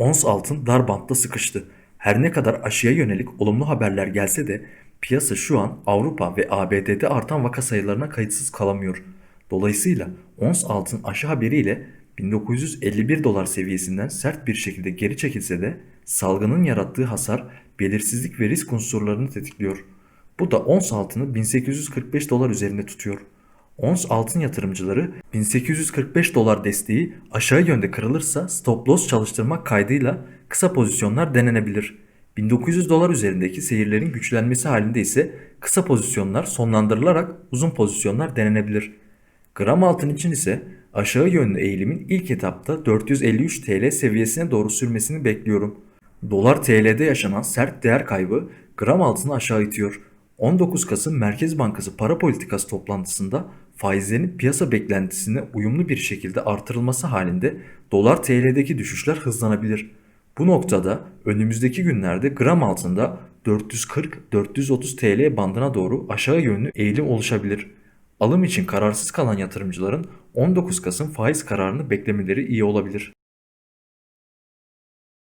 Ons altın dar bantta sıkıştı. Her ne kadar aşıya yönelik olumlu haberler gelse de piyasa şu an Avrupa ve ABD'de artan vaka sayılarına kayıtsız kalamıyor. Dolayısıyla ons altın aşı haberiyle 1951 dolar seviyesinden sert bir şekilde geri çekilse de salgının yarattığı hasar belirsizlik ve risk unsurlarını tetikliyor. Bu da ons altını 1845 dolar üzerinde tutuyor. Ons altın yatırımcıları 1845 dolar desteği aşağı yönde kırılırsa stop loss çalıştırmak kaydıyla kısa pozisyonlar denenebilir. 1900 dolar üzerindeki seyirlerin güçlenmesi halinde ise kısa pozisyonlar sonlandırılarak uzun pozisyonlar denenebilir. Gram altın için ise aşağı yönlü eğilimin ilk etapta 453 TL seviyesine doğru sürmesini bekliyorum. Dolar TL'de yaşanan sert değer kaybı gram altını aşağı itiyor. 19 Kasım Merkez Bankası para politikası toplantısında faizlerin piyasa beklentisine uyumlu bir şekilde artırılması halinde dolar TL'deki düşüşler hızlanabilir. Bu noktada önümüzdeki günlerde gram altında 440-430 TL bandına doğru aşağı yönlü eğilim oluşabilir. Alım için kararsız kalan yatırımcıların 19 Kasım faiz kararını beklemeleri iyi olabilir.